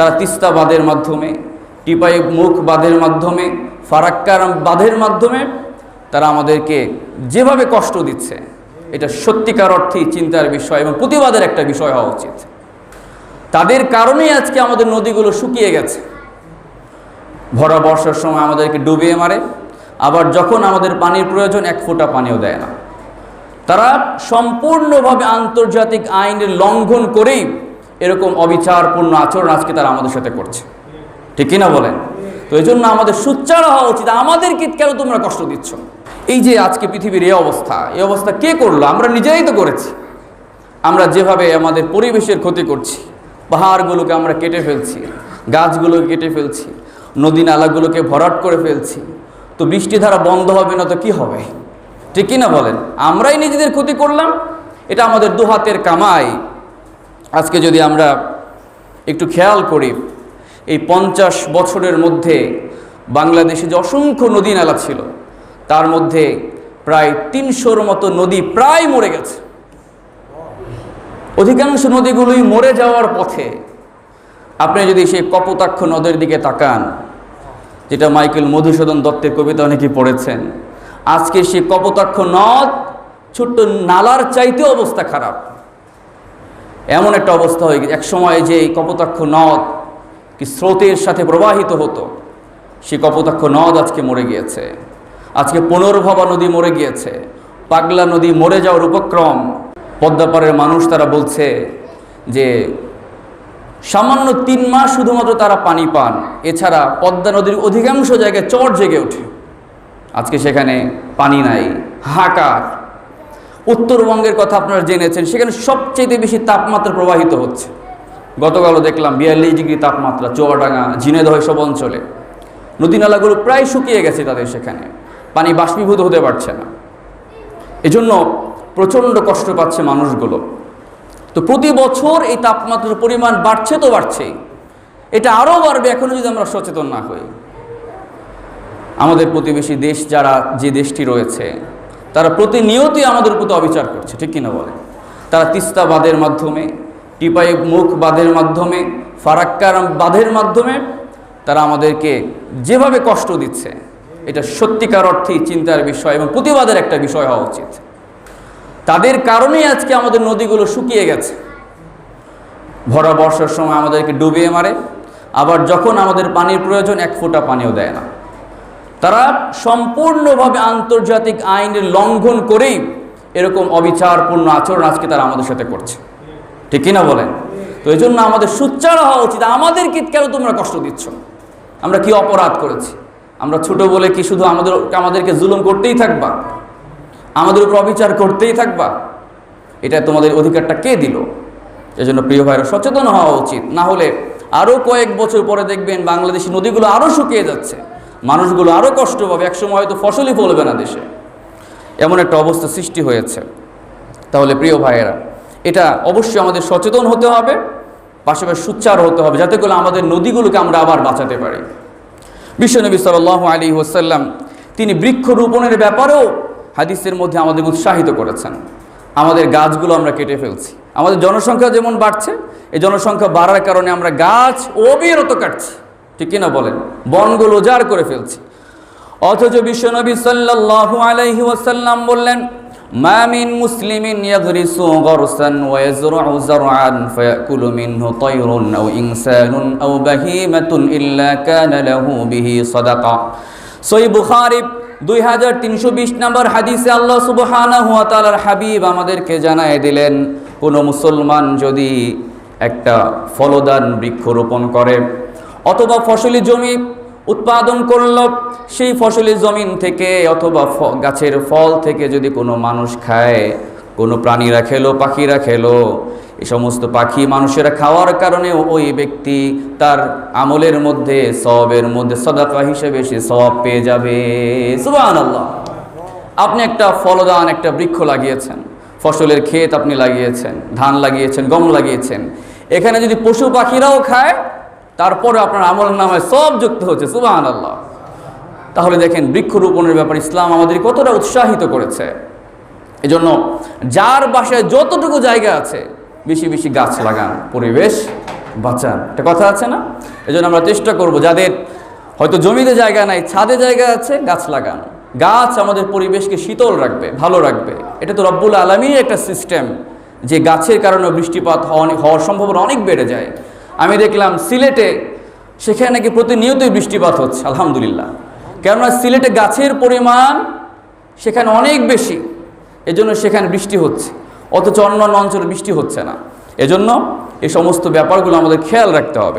তারা তিস্তা বাঁধের মাধ্যমে, টিপাই মুখ বাঁধের মাধ্যমে, ফারাক্কার বাঁধের মাধ্যমে তারা আমাদেরকে যেভাবে কষ্ট দিচ্ছে, এটা সত্যিকার অর্থেই চিন্তার বিষয় এবং প্রতিবাদের একটা বিষয় হওয়া উচিত। তাদের কারণেই আজকে আমাদের নদীগুলো শুকিয়ে গেছে। ভরা বর্ষার সময় আমাদেরকে ডুবিয়ে মারে, আবার যখন আমাদের পানির প্রয়োজন এক ফোঁটা পানিও দেয় না। তারা সম্পূর্ণভাবে আন্তর্জাতিক আইনের লঙ্ঘন করেই এরকম অবিচারপূর্ণ আচরণ আজকে তারা আমাদের সাথে করছে। ঠিক কিনা বলেন? তো এই জন্য আমাদের সুচ্চার হওয়া উচিত। আমাদেরকে কেন তোমরা কষ্ট দিচ্ছ? এই যে আজকে পৃথিবীর এই অবস্থা এই অবস্থা কে করল? আমরা নিজেরাই তো করেছি। আমরা যেভাবে আমাদের পরিবেশের ক্ষতি করছি, পাহাড়গুলোকে আমরা কেটে ফেলছি, গাছগুলোকে কেটে ফেলছি, নদী নালাগুলোকে ভরাট করে ফেলছি, তো বৃষ্টিধারা বন্ধ হবে না তো কি হবে? ঠিক না বলেন? আমরাই নিজেদের ক্ষতি করলাম। এটা আমাদের দুহাতের কামাই। আজকে যদি আমরা একটু খেয়াল করি, এই পঞ্চাশ বছরের মধ্যে বাংলাদেশে যে অসংখ্য নদী নালা ছিল, তার মধ্যে প্রায় তিনশোর মতো নদী প্রায় মরে গেছে। অধিকাংশ নদীগুলোই মরে যাওয়ার পথে আপনি যদি সেই কপোতাক্ষ নদের দিকে তাকান, যেটা মাইকেল মধুসূদন দত্তের কবিতা অনেকেই পড়েছেন, আজকে সেই কপোতাক্ষ নদ ছোট্ট নালার চাইতে অবস্থা খারাপ। এমন একটা অবস্থা হয়ে গেছে। এক সময় যে এই কপোতাক্ষ নদ কি স্রোতের সাথে প্রবাহিত হতো সেই কপোতাক্ষ নদ আজকে মরে গিয়েছে। আজকে পুনর্ভবা নদী মরে গিয়েছে। পাগলা নদী মরে যাওয়ার উপক্রম। পদ্মাপাড়ের মানুষ তারা বলছে যে, সামান্য তিন মাস শুধুমাত্র তারা পানি পান। এছাড়া পদ্মা নদীর অধিকাংশ জায়গায় চর জেগে ওঠে। আজকে সেখানে পানি নাই, হাহাকার। উত্তরবঙ্গের কথা আপনারা জেনেছেন, সেখানে সবচেয়ে বেশি তাপমাত্রা প্রবাহিত হচ্ছে। গতকালও দেখলাম বিয়াল্লিশ ডিগ্রি তাপমাত্রা, চুয়াডাঙ্গা ঝিনেদহ সব অঞ্চলে। নদী নালাগুলো প্রায় শুকিয়ে গেছে তাদের সেখানে। পানি বাষ্পীভূত হতে পারছে না। এজন্য প্রচণ্ড কষ্ট পাচ্ছে মানুষগুলো। তো প্রতি বছর এই তাপমাত্রার পরিমাণ বাড়ছে তো বাড়ছেই। এটা আরও বাড়বে এখনও যদি আমরা সচেতন না হই। আমাদের প্রতিবেশী দেশ যারা, যে দেশটি রয়েছে তারা প্রতিনিয়তই আমাদের প্রতি অবিচার করছে, ঠিক কিনা বলে তারা তিস্তা বাঁধের মাধ্যমে টিপাই মুখ বাঁধের মাধ্যমে ফারাক্কার বাঁধের মাধ্যমে তারা আমাদেরকে যেভাবে কষ্ট দিচ্ছে, এটা সত্যিকার অর্থেই চিন্তার বিষয় এবং প্রতিবাদের একটা বিষয় হওয়া উচিত। তাদের কারণেই আজকে আমাদের নদীগুলো শুকিয়ে গেছে। ভরা বর্ষার সময় আমাদেরকে ডুবিয়ে মারে, আবার যখন আমাদের পানির প্রয়োজন, এক ফোঁটা পানিও দেয় না। তারা সম্পূর্ণভাবে আন্তর্জাতিক আইনের লঙ্ঘন করেই এরকম অবিচারপূর্ণ আচরণ আজকে তারা আমাদের সাথে করছে। ঠিক কিনা বলেন? তো এই জন্য আমাদের সুচ্চার হওয়া উচিত। আমাদেরকে কেন তোমরা কষ্ট দিচ্ছ? আমরা কি অপরাধ করেছি? আমরা ছোট বলে কি শুধু আমাদের, আমাদেরকে জুলুম করতেই থাকবা? আমাদের উপর অবিচার করতেই থাকবা? এটা তোমাদের অধিকারটা কে দিল? এজন্য প্রিয় ভাইরা, সচেতন হওয়া উচিত। না হলে আরও কয়েক বছর পরে দেখবেন বাংলাদেশি নদীগুলো আরও শুকিয়ে যাচ্ছে। মানুষগুলো আরও কষ্ট পাবে, একসময় হয়তো ফসলই ফলবে না দেশে। এমন একটা অবস্থা সৃষ্টি হয়েছে। তাহলে প্রিয় ভাইয়েরা, এটা অবশ্যই আমাদের সচেতন হতে হবে, পাশাপাশি সুচ্চার হতে হবে, যাতে করে আমাদের নদীগুলোকে আমরা আবার বাঁচাতে পারি। বিশ্বনবী সাল্লাহ আলী ওসাল্লাম তিনি বৃক্ষরোপণের ব্যাপারেও হাদিসের মধ্যে আমাদের উৎসাহিত করেছেন। আমাদের গাছগুলো আমরা কেটে ফেলছি। আমাদের জনসংখ্যা যেমন বাড়ছে, এই জনসংখ্যা বাড়ার কারণে আমরা গাছ অবিরত কাটছি। ঠিক কিনা বলেন? বনগুলো উজাড় করে ফেলছি। অথচ বিশ্বনবী সাল্লাল্লাহু আলাইহি ওয়াসাল্লাম বললেন, মা মিন মুসলিমিন ইয়াগরিসু গরসান ওয়া ইয়াজরউ যারআন ফায়াকুলু মিনহু তায়রুন আও ইনসানুন আও বাহিমাতুন ইল্লা কানা লাহু বিহি সাদাকা। সহিহ বুখারী, দুই হাজার তিনশো বিশ নম্বর হাদিসে আল্লাহ সুবহানাহু ওয়া তাআলার হাবিব আমাদেরকে জানায় দিলেন, কোনো মুসলমান যদি একটা ফলদান বৃক্ষ রোপণ করে অথবা ফসলি জমি উৎপাদন করল, সেই ফসলি জমিন থেকে অথবা গাছের ফল থেকে যদি কোনো মানুষ খায়, কোনো প্রাণীরা খেলো, পাখিরা খেলো এই সমস্ত পাখি মানুষেরা খাওয়ার কারণে ওই ব্যক্তি তার আমলের মধ্যে সবের মধ্যে সদাকা হিসেবে সে সব পেয়ে যাবে। সুবাহ আপনি একটা ফলদান, একটা বৃক্ষ লাগিয়েছেন, ফসলের ক্ষেত আপনি লাগিয়েছেন, ধান লাগিয়েছেন, গম লাগিয়েছেন। এখানে যদি পশু পাখিরাও খায় তারপরে আপনার আমল নামায় সব যুক্ত হচ্ছে সুবাহান আল্লাহ তাহলে দেখেন বৃক্ষরোপণের ব্যাপারে ইসলাম আমাদের কতটা উৎসাহিত করেছে। এজন্য যার বাসায় যতটুকু জায়গা আছে, বেশি বেশি গাছ লাগান, পরিবেশ বাঁচান। একটা কথা আছে না? এজন্য আমরা চেষ্টা করব যাদের হয়তো জমিতে জায়গা নাই, ছাদে জায়গা আছে, গাছ লাগান। গাছ আমাদের পরিবেশকে শীতল রাখবে, ভালো রাখবে। এটা তো রব্বুল আলমীর একটা সিস্টেম যে গাছের কারণে বৃষ্টিপাত হওয়া হওয়ার সম্ভাবনা অনেক বেড়ে যায়। আমি দেখলাম সিলেটে সেখানে নাকি প্রতিনিয়তই বৃষ্টিপাত হচ্ছে, আলহামদুলিল্লাহ। কেননা সিলেটে গাছের পরিমাণ সেখানে অনেক বেশি, এজন্য সেখানে বৃষ্টি হচ্ছে। অথচ অন্যান্য অঞ্চলে বৃষ্টি হচ্ছে না। এজন্য এই সমস্ত ব্যাপারগুলো আমাদের খেয়াল রাখতে হবে।